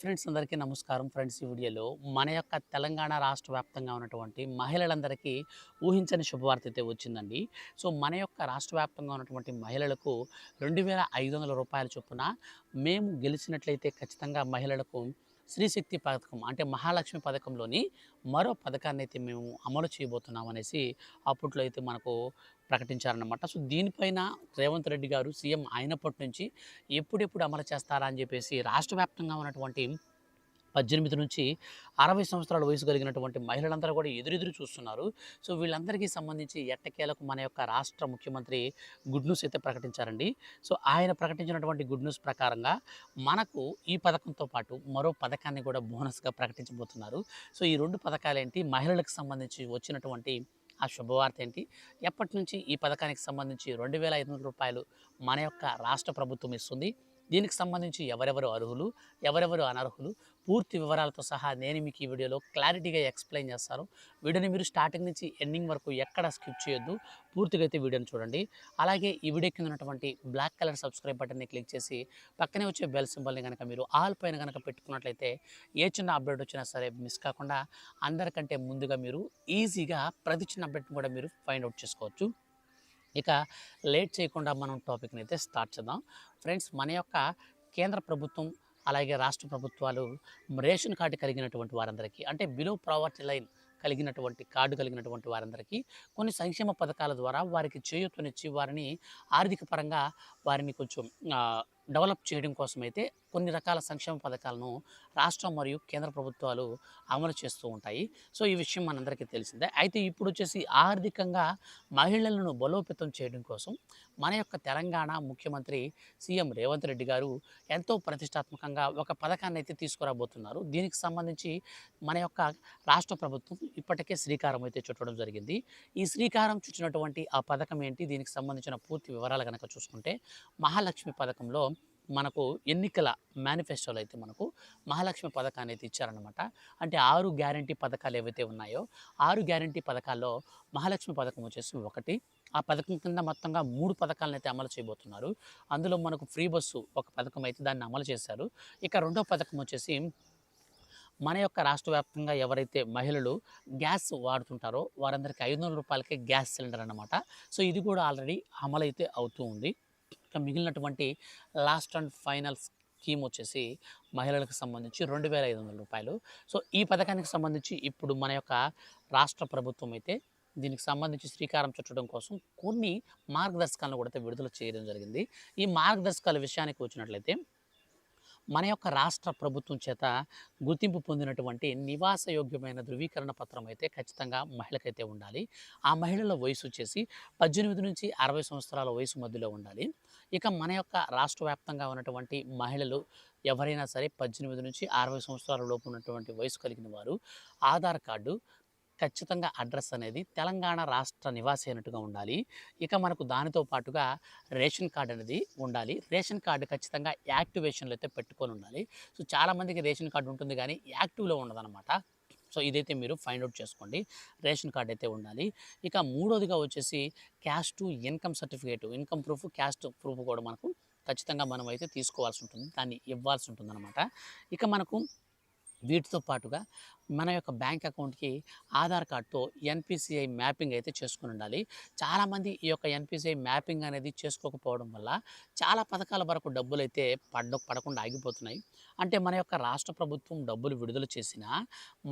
Friends అందరికీ నమస్కారం. Friends ఈ వీడియోలో మన యొక్క తెలంగాణ రాష్ట్ర వ్యాప్తంగా ఉన్నటువంటి మహిళలందరికీ ఊహించని శుభవార్త అయితే వచ్చిందండి. సో మన యొక్క రాష్ట్ర వ్యాప్తంగా ఉన్నటువంటి మహిళలకు రెండు వేల ఐదు వందల రూపాయల చొప్పున మేము గెలిచినట్లయితే ఖచ్చితంగా మహిళలకు శ్రీశక్తి పథకం అంటే మహాలక్ష్మి పథకంలోని మరో పథకాన్ని అయితే మేము అమలు చేయబోతున్నాం అనేసి అప్పట్లో అయితే మనకు ప్రకటించారనమాట సో దీనిపైన రేవంత్ రెడ్డి గారు సీఎం అయినప్పటి నుంచి ఎప్పుడెప్పుడు అమలు చేస్తారా అని చెప్పేసి రాష్ట్ర వ్యాప్తంగా ఉన్నటువంటి పద్దెనిమిది నుంచి అరవై సంవత్సరాల వయసు కలిగినటువంటి మహిళలందరూ కూడా ఎదురెదురు చూస్తున్నారు. సో వీళ్ళందరికీ సంబంధించి ఎట్టకేలకు మన యొక్క రాష్ట్ర ముఖ్యమంత్రి గుడ్ న్యూస్ అయితే ప్రకటించారండి. సో ఆయన ప్రకటించినటువంటి గుడ్ న్యూస్ ప్రకారంగా మనకు ఈ పథకంతో పాటు మరో పథకాన్ని కూడా బోనస్గా ప్రకటించబోతున్నారు. సో ఈ రెండు పథకాలు ఏంటి మహిళలకు సంబంధించి వచ్చినటువంటి ఆ శుభవార్త ఏంటి? ఎప్పటి నుంచి ఈ పథకానికి సంబంధించి రెండు వేల ఐదు వందల రూపాయలు మన యొక్క రాష్ట్ర ప్రభుత్వం ఇస్తుంది? దీనికి సంబంధించి ఎవరెవరు అర్హులు ఎవరెవరు అనర్హులు? పూర్తి వివరాలతో సహా నేను మీకు ఈ వీడియోలో క్లారిటీగా ఎక్స్ప్లెయిన్ చేస్తాను. వీడియోని మీరు స్టార్టింగ్ నుంచి ఎండింగ్ వరకు ఎక్కడ స్కిప్ చేయొద్దు. పూర్తిగా అయితే వీడియోని చూడండి. అలాగే ఈ వీడియో కింద ఉన్నటువంటి బ్లాక్ కలర్ సబ్స్క్రైబ్ బటన్ని క్లిక్ చేసి పక్కనే వచ్చే బెల్ సింబల్ని కనుక మీరు ఆల్ పైన కనుక పెట్టుకున్నట్లయితే ఏ చిన్న అప్డేట్ వచ్చినా సరే మిస్ కాకుండా అందరికంటే ముందుగా మీరు ఈజీగా ప్రతి చిన్న అప్డేట్ని కూడా మీరు ఫైండ్ అవుట్ చేసుకోవచ్చు. ఇక లేట్ చేయకుండా మనం టాపిక్ని అయితే స్టార్ట్ చేద్దాం. ఫ్రెండ్స్ మన యొక్క కేంద్ర ప్రభుత్వం అలాగే రాష్ట్ర ప్రభుత్వాలు రేషన్ కార్డు కలిగినటువంటి వారందరికీ అంటే బిలో ప్రావర్టీ లైన్ కలిగినటువంటి కార్డు కలిగినటువంటి వారందరికీ కొన్ని సంక్షేమ పథకాల ద్వారా వారికి చేయూతనిచ్చి వారిని ఆర్థిక పరంగా వారిని కొంచెం డెవలప్ చేయడం కోసం అయితే కొన్ని రకాల సంక్షేమ పథకాలను రాష్ట్రం మరియు కేంద్ర ప్రభుత్వాలు అమలు చేస్తూ ఉంటాయి. సో ఈ విషయం మనందరికీ తెలిసిందే. అయితే ఇప్పుడు వచ్చేసి ఆర్థికంగా మహిళలను బలోపేతం చేయడం కోసం మన యొక్క తెలంగాణ ముఖ్యమంత్రి సీఎం రేవంత్ రెడ్డి గారు ఎంతో ప్రతిష్టాత్మకంగా ఒక పథకాన్ని అయితే తీసుకురాబోతున్నారు. దీనికి సంబంధించి మన యొక్క రాష్ట్ర ప్రభుత్వం ఇప్పటికే శ్రీకారం అయితే చుట్టడం జరిగింది. ఈ శ్రీకారం చుట్టినటువంటి ఆ పథకం ఏంటి? దీనికి సంబంధించిన పూర్తి వివరాలు కనుక చూసుకుంటే మహాలక్ష్మి పథకంలో మనకు ఎన్నికల మేనిఫెస్టోలో అయితే మనకు మహాలక్ష్మి పథకాన్ని అయితే ఇచ్చారనమాట అంటే ఆరు గ్యారంటీ పథకాలు ఏవైతే ఉన్నాయో ఆరు గ్యారంటీ పథకాల్లో మహాలక్ష్మి పథకం వచ్చేసి ఒకటి. ఆ పథకం కింద మొత్తంగా మూడు పథకాలను అయితే అమలు చేయబోతున్నారు. అందులో మనకు ఫ్రీ బస్సు ఒక పథకం అయితే దాన్ని అమలు చేశారు. ఇక రెండో పథకం వచ్చేసి మన యొక్క రాష్ట్ర వ్యాప్తంగా ఎవరైతే మహిళలు గ్యాస్ వాడుతుంటారో వారందరికీ ఐదు వందల రూపాయలకే గ్యాస్ సిలిండర్ అనమాట సో ఇది కూడా ఆల్రెడీ అమలైతే అవుతూ ఉంది. ఇక మిగిలినటువంటి లాస్ట్ అండ్ ఫైనల్ స్కీమ్ వచ్చేసి మహిళలకు సంబంధించి రెండు వేల ఐదు వందల రూపాయలు. సో ఈ పథకానికి సంబంధించి ఇప్పుడు మన యొక్క రాష్ట్ర ప్రభుత్వం అయితే దీనికి సంబంధించి శ్రీకారం చుట్టడం కోసం కొన్ని మార్గదర్శకాలను కూడా అయితే విడుదల చేయడం జరిగింది. ఈ మార్గదర్శకాల విషయానికి వచ్చినట్లయితే మన యొక్క రాష్ట్ర ప్రభుత్వం చేత గుర్తింపు పొందినటువంటి నివాసయోగ్యమైన ధృవీకరణ పత్రం అయితే ఖచ్చితంగా మహిళకైతే ఉండాలి. ఆ మహిళల వయసు వచ్చేసి పద్దెనిమిది నుంచి అరవై సంవత్సరాల వయసు మధ్యలో ఉండాలి. ఇక మన యొక్క రాష్ట్ర వ్యాప్తంగా ఉన్నటువంటి మహిళలు ఎవరైనా సరే పద్దెనిమిది నుంచి అరవై సంవత్సరాల లోపు ఉన్నటువంటి వయసు కలిగిన వారు ఆధార్ కార్డు ఖచ్చితంగా అడ్రస్ అనేది తెలంగాణ రాష్ట్ర నివాసి అయినట్టుగా ఉండాలి. ఇక మనకు దానితో పాటుగా రేషన్ కార్డు అనేది ఉండాలి. రేషన్ కార్డు ఖచ్చితంగా యాక్టివేషన్లో అయితే పెట్టుకొని ఉండాలి. సో చాలామందికి రేషన్ కార్డు ఉంటుంది కానీ యాక్టివ్లో ఉండదన్నమాట. సో ఇదైతే మీరు ఫైండ్ అవుట్ చేసుకోండి. రేషన్ కార్డ్ అయితే ఉండాలి. ఇక మూడోదిగా వచ్చేసి cash to income certificate. Income proof caste proof కూడా మనకు ఖచ్చితంగా మనం అయితే తీసుకోవాల్సి ఉంటుంది. దాన్ని ఇవ్వాల్సి ఉంటుందన్నమాట. ఇక మనకు వీటితో పాటుగా మన యొక్క బ్యాంక్ అకౌంట్కి ఆధార్ కార్డ్తో ఎన్పిసిఐ మ్యాపింగ్ అయితే చేసుకుని ఉండాలి. చాలామంది ఈ యొక్క ఎన్పిసిఐ మ్యాపింగ్ అనేది చేసుకోకపోవడం వల్ల చాలా పథకాల వరకు డబ్బులు అయితే పడ పడకుండా ఆగిపోతున్నాయి. అంటే మన యొక్క రాష్ట్ర ప్రభుత్వం డబ్బులు విడుదల చేసినా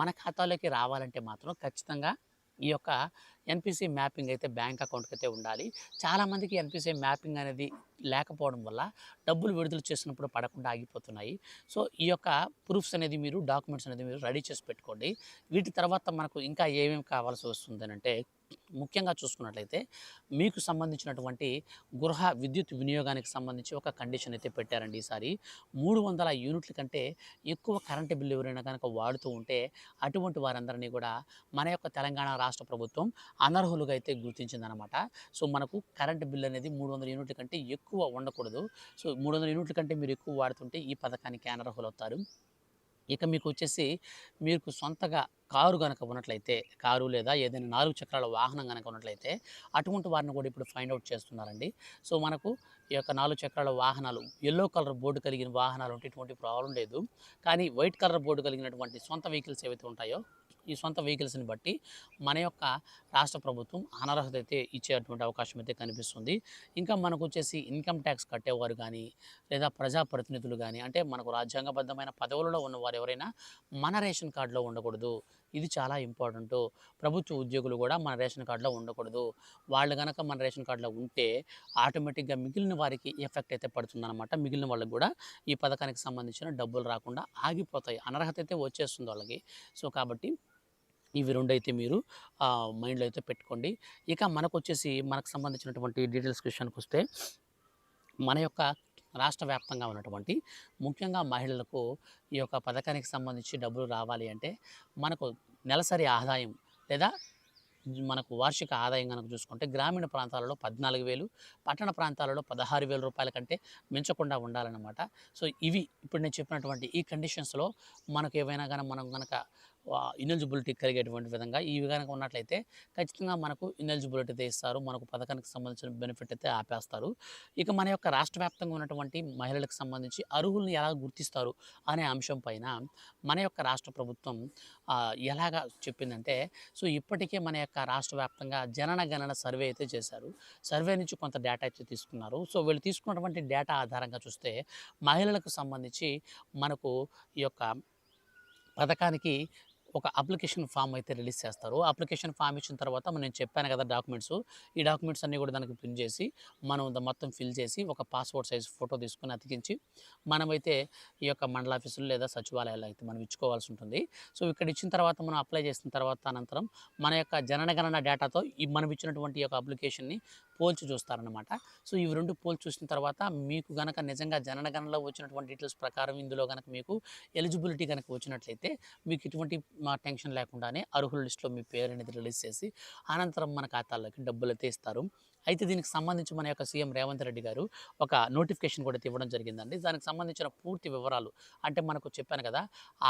మన ఖాతాలోకి రావాలంటే మాత్రం ఖచ్చితంగా ఈ యొక్క ఎన్పిసి మ్యాపింగ్ అయితే బ్యాంక్ అకౌంట్కి అయితే ఉండాలి చాలామందికి ఎన్పిసి మ్యాపింగ్ అనేది లేకపోవడం వల్ల డబ్బులు విడుదల చేసినప్పుడు పడకుండా ఆగిపోతున్నాయి. సో ఈ యొక్క ప్రూఫ్స్ అనేది మీరు డాక్యుమెంట్స్ అనేది మీరు రెడీ చేసి పెట్టుకోండి. వీటి తర్వాత మనకు ఇంకా ఏమేమి కావాల్సి వస్తుంది అంటే ముఖ్యంగా చూసుకున్నట్లయితే మీకు సంబంధించినటువంటి గృహ విద్యుత్ వినియోగానికి సంబంధించి ఒక కండిషన్ అయితే పెట్టారండి ఈసారి. మూడు వందల యూనిట్ల కంటే ఎక్కువ కరెంటు బిల్లు ఎవరైనా కనుక వాడుతూ ఉంటే అటువంటి వారందరినీ కూడా మన యొక్క తెలంగాణ రాష్ట్ర ప్రభుత్వం అనర్హులుగా అయితే గుర్తించిందనమాట సో మనకు కరెంటు బిల్లు అనేది మూడు వందల యూనిట్ల కంటే ఎక్కువ ఉండకూడదు. సో మూడు వందల యూనిట్ల కంటే మీరు ఎక్కువ వాడుతుంటే ఈ పథకానికి అనర్హులు అవుతారు ఇక మీకు వచ్చేసి మీకు సొంతగా కారు కనుక ఉన్నట్లయితే కారు లేదా ఏదైనా నాలుగు చక్రాల వాహనం కనుక ఉన్నట్లయితే అటువంటి వారిని కూడా ఇప్పుడు ఫైండ్ అవుట్ చేస్తున్నారండి. సో మనకు ఈ యొక్క నాలుగు చక్రాల వాహనాలు ఎల్లో కలర్ బోర్డు కలిగిన వాహనాలు ఉంటే ఇటువంటి ప్రాబ్లం లేదు. కానీ వైట్ కలర్ బోర్డు కలిగినటువంటి సొంత వెహికల్స్ ఏవైతే ఉంటాయో ఈ సొంత వెహికల్స్ని బట్టి మన యొక్క రాష్ట్ర ప్రభుత్వం అనర్హత అయితే ఇచ్చేటువంటి అవకాశం అయితే కనిపిస్తుంది. ఇంకా మనకు వచ్చేసి ఇన్కమ్ ట్యాక్స్ కట్టేవారు కానీ లేదా ప్రజాప్రతినిధులు కానీ అంటే మనకు రాజ్యాంగబద్ధమైన పదవులలో ఉన్నవారు ఎవరైనా మన రేషన్ కార్డులో ఉండకూడదు. ఇది చాలా ఇంపార్టెంట్. ప్రభుత్వ ఉద్యోగులు కూడా మన రేషన్ కార్డులో ఉండకూడదు. వాళ్ళు కనుక మన రేషన్ కార్డులో ఉంటే ఆటోమేటిక్గా మిగిలిన వారికి ఎఫెక్ట్ అయితే పడుతుందన్నమాట. మిగిలిన వాళ్ళకి కూడా ఈ పథకానికి సంబంధించిన డబ్బులు రాకుండా ఆగిపోతాయి. అనర్హత అయితే వచ్చేస్తుంది వాళ్ళకి. సో కాబట్టి ఇవి రెండు అయితే మీరు మైండ్లో అయితే పెట్టుకోండి. ఇక మనకు వచ్చేసి మనకు సంబంధించినటువంటి డీటెయిల్స్ క్వశ్చన్కి వస్తే మన యొక్క రాష్ట్ర వ్యాప్తంగా ఉన్నటువంటి ముఖ్యంగా మహిళలకు ఈ యొక్క పథకానికి సంబంధించి డబ్బులు రావాలి అంటే మనకు నెలసరి ఆదాయం లేదా మనకు వార్షిక ఆదాయం కనుక చూసుకుంటే గ్రామీణ ప్రాంతాలలో పద్నాలుగు వేలు పట్టణ ప్రాంతాలలో పదహారు వేల రూపాయల కంటే మించకుండా ఉండాలన్నమాట. సో ఇవి ఇప్పుడు నేను చెప్పినటువంటి ఈ కండిషన్స్లో మనకు ఏవైనా కానీ మనం కనుక ఇనెలిజిబిలిటీ కలిగేటువంటి విధంగా ఈ కనుక ఉన్నట్లయితే ఖచ్చితంగా మనకు ఇనెలిజిబిలిటీ అయితే ఇస్తారు. మనకు పథకానికి సంబంధించిన బెనిఫిట్ అయితే ఆపేస్తారు. ఇక మన యొక్క రాష్ట్ర వ్యాప్తంగా ఉన్నటువంటి మహిళలకు సంబంధించి అర్హులను ఎలా గుర్తిస్తారు అనే అంశం పైన మన యొక్క రాష్ట్ర ప్రభుత్వం ఎలాగా చెప్పిందంటే సో ఇప్పటికే మన యొక్క రాష్ట్ర వ్యాప్తంగా జనన గణన సర్వే అయితే చేశారు. సర్వే నుంచి కొంత డేటా అయితే తీసుకున్నారు. సో వీళ్ళు తీసుకున్నటువంటి డేటా ఆధారంగా చూస్తే మహిళలకు సంబంధించి మనకు ఈ యొక్క పథకానికి ఒక అప్లికేషన్ ఫామ్ అయితే రిలీజ్ చేస్తారు. అప్లికేషన్ ఫామ్ ఇచ్చిన తర్వాత మనం నేను చెప్పాను కదా డాక్యుమెంట్స్. ఈ డాక్యుమెంట్స్ అన్నీ కూడా దానికి ప్రింట్ చేసి మనం మొత్తం ఫిల్ చేసి ఒక పాస్పోర్ట్ సైజ్ ఫోటో తీసుకొని అతికించి మనమైతే ఈ యొక్క మండల ఆఫీసులు లేదా సచివాలయాలు అయితే మనం ఇచ్చుకోవాల్సి ఉంటుంది. సో ఇక్కడ ఇచ్చిన తర్వాత మనం అప్లై చేసిన తర్వాత అనంతరం మన యొక్క జననగణన డేటాతో ఈ మనం ఇచ్చినటువంటి ఈ యొక్క అప్లికేషన్ని పోల్చి చూస్తారనమాట సో ఇవి రెండు పోల్చి చూసిన తర్వాత మీకు గనక నిజంగా జననగణనలో వచ్చినటువంటి డీటెయిల్స్ ప్రకారం ఇందులో కనుక మీకు ఎలిజిబిలిటీ కనుక వచ్చినట్లయితే మీకు ఎటువంటి మా టెన్షన్ లేకుండానే అర్హుల లిస్టులో మీ పేరు అనేది రిలీజ్ చేసి అనంతరం మన ఖాతాల్లోకి డబ్బులు అయితే ఇస్తారు. అయితే దీనికి సంబంధించి మన యొక్క సీఎం రేవంత్ రెడ్డి గారు ఒక నోటిఫికేషన్ కూడా అయితే ఇవ్వడం జరిగిందండి. దానికి సంబంధించిన పూర్తి వివరాలు అంటే మనకు చెప్పాను కదా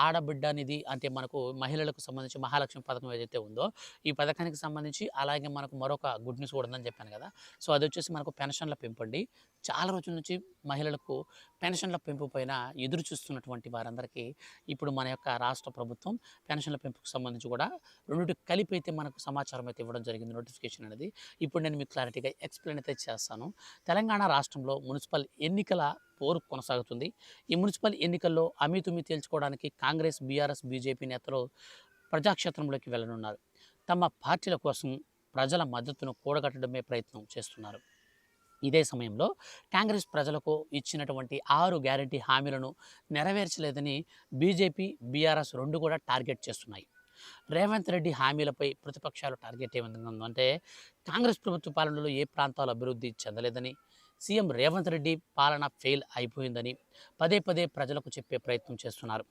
ఆడబిడ్డ నిధి అంటే మనకు మహిళలకు సంబంధించి మహాలక్ష్మి పథకం ఏదైతే ఉందో ఈ పథకానికి సంబంధించి అలాగే మనకు మరొక గుడ్ న్యూస్ కూడా ఉందని చెప్పాను కదా. సో అది వచ్చేసి మనకు పెన్షన్ల పెంపండి చాలా రోజుల నుంచి మహిళలకు పెన్షన్ల పెంపు పైన ఎదురు చూస్తున్నటువంటి వారందరికీ ఇప్పుడు మన యొక్క రాష్ట్ర ప్రభుత్వం పెన్షన్ల పెంపుకు సంబంధించి కూడా రెండు కలిపి అయితే మనకు సమాచారం అయితే ఇవ్వడం జరిగింది నోటిఫికేషన్ అనేది. ఇప్పుడు నేను మీకు క్లారిటీగా ఎక్స్ప్లెయిన్ అయితే చేస్తాను. తెలంగాణ రాష్ట్రంలో మున్సిపల్ ఎన్నికల పోరు కొనసాగుతుంది. ఈ మున్సిపల్ ఎన్నికల్లో అమితుమి తేల్చుకోవడానికి కాంగ్రెస్ బీఆర్ఎస్ బీజేపీ నేతలు ప్రజాక్షేత్రంలోకి వెళ్ళనున్నారు. తమ పార్టీల కోసం ప్రజల మద్దతును కూడగట్టడమే ప్రయత్నం చేస్తున్నారు. ఇదే సమయంలో కాంగ్రెస్ ప్రజలకు ఇచ్చినటువంటి ఆరు గ్యారంటీ హామీలను నెరవేర్చలేదని బీజేపీ బీఆర్ఎస్ రెండు కూడా టార్గెట్ చేస్తున్నాయి. రేవంత్ రెడ్డి హామీలపై ప్రతిపక్షాలు టార్గెట్ ఏ ఉందంటే కాంగ్రెస్ ప్రభుత్వ పాలనలో ఏ ప్రాంతాలు అభివృద్ధి చెందలేదని సీఎం రేవంత్ రెడ్డి పాలన ఫెయిల్ అయిపోయిందని పదే పదే ప్రజలకు చెప్పే ప్రయత్నం చేస్తున్నారు.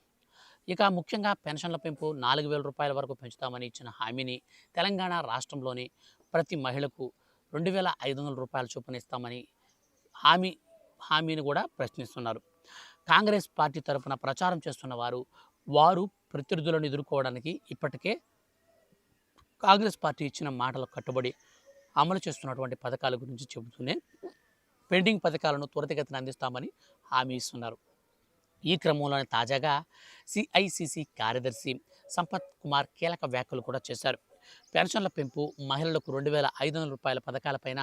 ఇక ముఖ్యంగా పెన్షన్ల పెంపు నాలుగు వేల రూపాయల వరకు పెంచుతామని ఇచ్చిన హామీని తెలంగాణ రాష్ట్రంలోని ప్రతి మహిళకు రెండు వేల ఐదు వందల రూపాయల చొప్పున ఇస్తామని హామీ హామీని కూడా ప్రశ్నిస్తున్నారు. కాంగ్రెస్ పార్టీ తరఫున ప్రచారం చేస్తున్న వారు వారు ప్రత్యర్థులను ఎదుర్కోవడానికి ఇప్పటికే కాంగ్రెస్ పార్టీ ఇచ్చిన మాటలకు కట్టుబడి అమలు చేస్తున్నటువంటి పథకాల గురించి చెబుతూనే పెండింగ్ పథకాలను త్వరితగతిన అందిస్తామని హామీ ఇస్తున్నారు. ఈ క్రమంలోనే తాజాగా సిఐసిసి కార్యదర్శి సంపత్ కుమార్ కీలక వ్యాఖ్యలు కూడా చేశారు. పెన్షన్ల పెంపు మహిళలకు రెండు వేల ఐదు వందల రూపాయల పథకాలపైన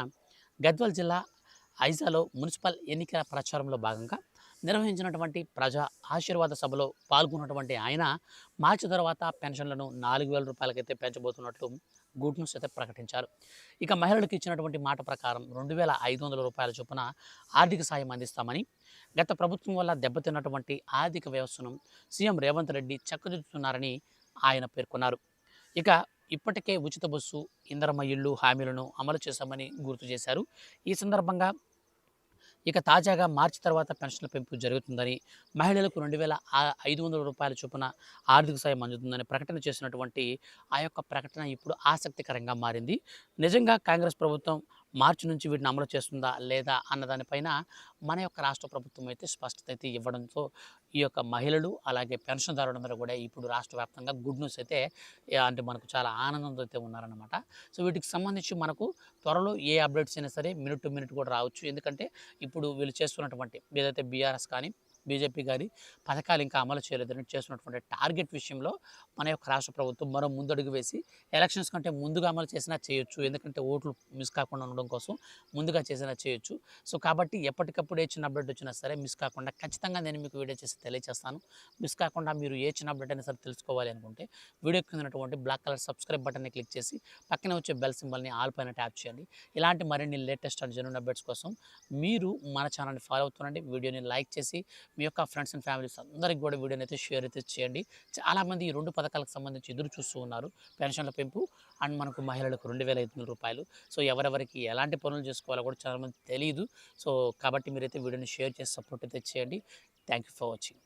గద్వాల్ జిల్లా ఐజాలో మున్సిపల్ ఎన్నికల ప్రచారంలో భాగంగా నిర్వహించినటువంటి ప్రజా ఆశీర్వాద సభలో పాల్గొన్నటువంటి ఆయన మార్చి తర్వాత పెన్షన్లను నాలుగు వేల రూపాయలకైతే పెంచబోతున్నట్లు గుడ్ న్యూస్ అయితే ప్రకటించారు. ఇక మహిళలకు ఇచ్చినటువంటి మాట ప్రకారం రెండు వేల ఐదు వందల రూపాయల చొప్పున ఆర్థిక సాయం అందిస్తామని గత ప్రభుత్వం వల్ల దెబ్బతిన్నటువంటి ఆర్థిక వ్యవస్థను సీఎం రేవంత్ రెడ్డి చక్కదిద్దుతున్నారని ఆయన పేర్కొన్నారు. ఇక ఇప్పటికే ఉచిత బస్సు ఇంధనమయ్యుళ్ళు ఇళ్ళు హామీలను అమలు చేశామని గుర్తు చేశారు. ఈ సందర్భంగా ఇక తాజాగా మార్చి తర్వాత పెన్షన్ల పెంపు జరుగుతుందని మహిళలకు రెండు వేల ఐదు వందల రూపాయల చొప్పున ఆర్థిక సాయం అందుతుందని ప్రకటన చేసినటువంటి ఆ యొక్క ప్రకటన ఇప్పుడు ఆసక్తికరంగా మారింది. నిజంగా కాంగ్రెస్ ప్రభుత్వం మార్చి నుంచి వీటిని అమలు చేస్తుందా లేదా అన్న దానిపైన మన యొక్క రాష్ట్ర ప్రభుత్వం అయితే స్పష్టత అయితే ఇవ్వడంతో ఈ యొక్క మహిళలు అలాగే పెన్షన్దారులందరూ కూడా ఇప్పుడు రాష్ట్ర వ్యాప్తంగా గుడ్ న్యూస్ అయితే అంటే మనకు చాలా ఆనందంతో అయితే ఉన్నారనమాట సో వీటికి సంబంధించి మనకు త్వరలో ఏ అప్డేట్స్ అయినా సరే మినిట్ టు మినిట్ కూడా రావచ్చు. ఎందుకంటే ఇప్పుడు వీళ్ళు చేస్తున్నటువంటి ఏదైతే బీఆర్ఎస్ కానీ బీజేపీ గారి పథకాలు ఇంకా అమలు చేయలేదని చేస్తున్నటువంటి టార్గెట్ విషయంలో మన యొక్క రాష్ట్ర ప్రభుత్వం మరో ముందడుగు వేసి ఎలక్షన్స్ కంటే ముందుగా అమలు చేసినా చేయొచ్చు. ఎందుకంటే ఓట్లు మిస్ కాకుండా ఉండడం కోసం ముందుగా చేసినా చేయొచ్చు. సో కాబట్టి ఎప్పటికప్పుడు ఏ చిన్న అప్డేట్ వచ్చినా సరే మిస్ కాకుండా ఖచ్చితంగా నేను మీకు వీడియో చేసి తెలియజేస్తాను మిస్ కాకుండా మీరు ఏ చిన్న అప్డేట్ అయినా సరే తెలుసుకోవాలి అనుకుంటే వీడియో కింద ఉన్నటువంటి బ్లాక్ కలర్ సబ్స్క్రైబ్ బటన్ని క్లిక్ చేసి పక్కన వచ్చే బెల్ సింబల్ని ఆల్ పైన ట్యాప్ చేయండి. ఇలాంటి మరిన్ని లేటెస్ట్ అండ్ జెన్యున్ అప్డేట్స్ కోసం మీరు మన ఛానల్ని ఫాలో అవుతుండండి. వీడియోని లైక్ చేసి మీ యొక్క ఫ్రెండ్స్ అండ్ ఫ్యామిలీస్ అందరికి కూడా వీడియోని అయితే షేర్ అయితే చేయండి. చాలామంది ఈ రెండు పథకాలకు సంబంధించి ఎదురు చూస్తూ ఉన్నారు. పెన్షన్ల పెంపు అండ్ మనకు మహిళలకు రెండు వేల ఐదు వందల రూపాయలు. సో ఎవరెవరికి ఎలాంటి పనులు చేసుకోవాలో కూడా చాలామంది తెలియదు సో కాబట్టి మీరైతే వీడియోని షేర్ చేసి సపోర్ట్ అయితే చేయండి. Thank you for watching